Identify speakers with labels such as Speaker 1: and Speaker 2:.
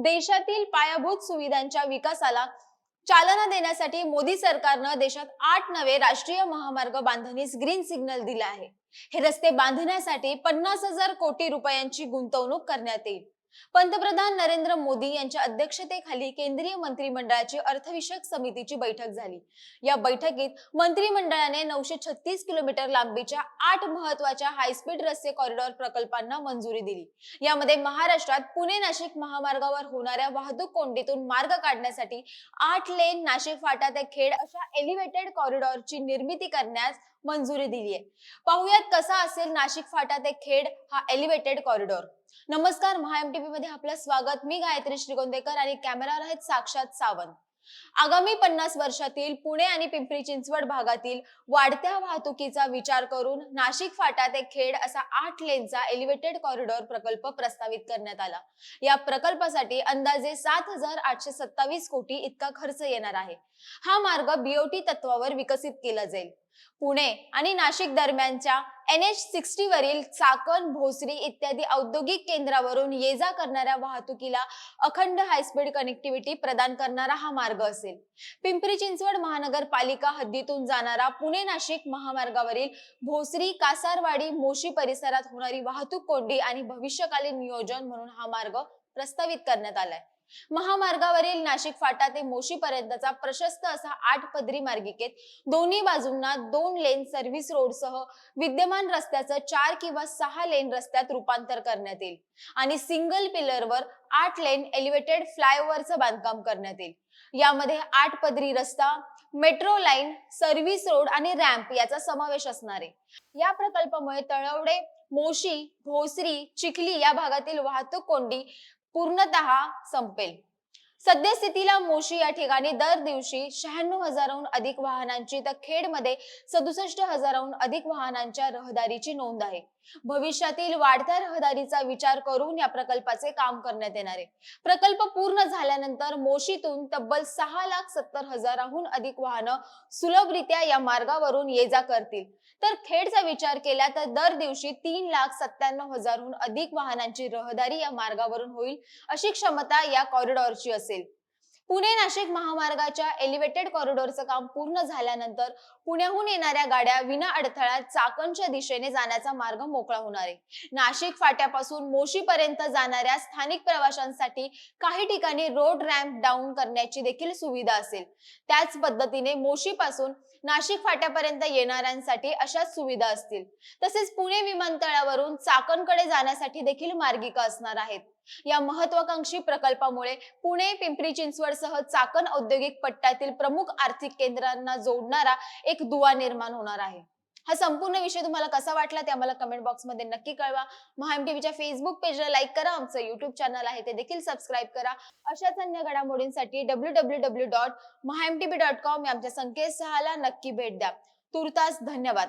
Speaker 1: देशातील पायाभूत सुविधांच्या विकासाला चालना देण्यासाठी मोदी सरकारनं देशात आठ नवे राष्ट्रीय महामार्ग बांधणीस ग्रीन सिग्नल दिले आहे. हे रस्ते बांधण्यासाठी पन्नास हजार कोटी रुपयांची गुंतवणूक करण्यात येईल. पंतप्रधान नरेंद्र मोदी यांच्या अध्यक्षतेखाली केंद्रीय मंत्रिमंडळाची अर्थविषयक समितीची बैठक झाली. या बैठकीत मंत्रिमंडळाने नऊशे छत्तीस किलोमीटर लांबीच्या आठ महत्त्वाच्या हायस्पीड रस्ते कॉरिडॉर प्रकल्पांना मंजुरी दिली. यामध्ये महाराष्ट्रात पुणे नाशिक महामार्गावर होणाऱ्या वाहतूक कोंडीतून मार्ग काढण्यासाठी आठ लेन नाशिक फाटा ते खेड अशा एलिव्हेटेड कॉरिडॉरची निर्मिती करण्यास मंजुरी दिली आहे पाहुयात कसा असेल नाशिक फाटा ते खेड हा एलिव्हेटेड कॉरिडॉर नमस्कार महाएमटीपी मध्ये आपलं स्वागत. मी गायत्री श्रीगोंदेकर आणि कॅमेरावर आहेत साक्षात सावंत. आगामी पन्नास वर्षातील पुणे आणि पिंपरी चिंचवड भागातील वाढत्या वाहतुकीचा विचार करून नाशिक फाटा ते खेड असा आठ लेनचा एलिव्हेटेड कॉरिडॉर प्रकल्प प्रस्तावित करण्यात आला. या प्रकल्पासाठी अंदाजे सात हजार आठशे सत्तावीस कोटी इतका खर्च येणार आहे. हा मार्ग बीओटी तत्वावर विकसित केला जाईल. पुणे आणि नाशिक दरम्यानच्या एन एच सिक्स्टी वरील चाकण भोसरी इत्यादी औद्योगिक केंद्रावरून ये जा करणाऱ्या वाहतुकीला अखंड हायस्पीड कनेक्टिव्हिटी प्रदान करणारा हा मार्ग असेल. पिंपरी चिंचवड महानगरपालिका हद्दीतून जाणारा पुणे नाशिक महामार्गावरील भोसरी कासारवाडी मोशी परिसरात होणारी वाहतूक कोंडी आणि भविष्यकालीन नियोजन म्हणून हा मार्ग प्रस्तावित करण्यात आलाय. महामार्गावरील नाशिक फाटा ते मोशी पर्यंतचा प्रशस्त असा आठ पदरी मार्गिकेत दोन्ही बाजूंना दोन लेन सर्व्हिस रोडसह विद्यमान रस्त्याचं चार किंवा सहा लेन रस्त्यात रूपांतर करण्यात येईल. आणि सिंगल पिलरवर आठ लेन एलिव्हेटेड फ्लायओव्हरचं बांधकाम करण्यात येईल. यामध्ये आठ पदरी रस्ता मेट्रो लाईन सर्व्हिस रोड आणि रॅम्प याचा समावेश असणार आहे. या प्रकल्पामुळे तळवडे मोशी भोसरी चिखली या भागातील वाहतूक कोंडी पूर्णतः संपेल. सद्यस्थितीला मोशी या ठिकाणी दर दिवशी शहाण्णव हजाराहून अधिक वाहनांची तर खेडमध्ये सदुसष्ट हजाराहून अधिक वाहनांच्या रहदारीची नोंद आहे. भविष्यातील वाढत्या रहदारीचा विचार करून या प्रकल्पाचे काम करण्यात येणार आहे. प्रकल्प पूर्ण झाल्यानंतर मोशीतून तब्बल सहा लाख सत्तर हजाराहून अधिक वाहनं सुलभरित्या या मार्गावरून ये जा करतील. तर खेडचा विचार केला तर दर दिवशी तीन लाख सत्त्याण्णव हजारहून अधिक वाहनांची रहदारी या मार्गावरून होईल अशी क्षमता या कॉरिडॉरची असेल. पुणे नाशिक महामार्गाच्या एलिव्हेटेड कॉरिडॉरचं काम पूर्ण झाल्यानंतर पुण्याहून येणाऱ्या गाड्या विना अडथळा चाकणच्या दिशेने जाण्याचा मार्ग मोकळा होणार आहे. नाशिक फाट्यापासून मोशी पर्यंत जाणाऱ्या स्थानिक प्रवाशांसाठी काही ठिकाणी रोड रॅम्प डाऊन करण्याची देखील सुविधा असेल. त्याच पद्धतीने मोशी पासून नाशिक फाट्यापर्यंत येणाऱ्यांसाठी अशाच सुविधा असतील. तसेच पुणे विमानतळावरून चाकणकडे जाण्यासाठी देखील मार्गिका असणार आहेत. या महत्वाकांक्षी प्रकल्पामुळे पुणे पिंपरी चिंचवड सह चाकण औद्योगिक पट्ट्यातील प्रमुख आर्थिक केंद्रांना जोडणारा एक दुवा निर्माण होणार आहे. हा संपूर्ण विषय तुम्हाला कसा वाटला ते आम्हाला कमेंट बॉक्समध्ये नक्की कळवा. महाएम टीव्हीच्या फेसबुक पेजला लाईक करा आमचं युट्यूब चॅनल आहे ते देखील सबस्क्राईब करा. अशाच अन्य घडामोडींसाठी W W W dot Maha M TV dot com या आमच्या संकेतस्थळाला नक्की भेट द्या. तुर्तास धन्यवाद.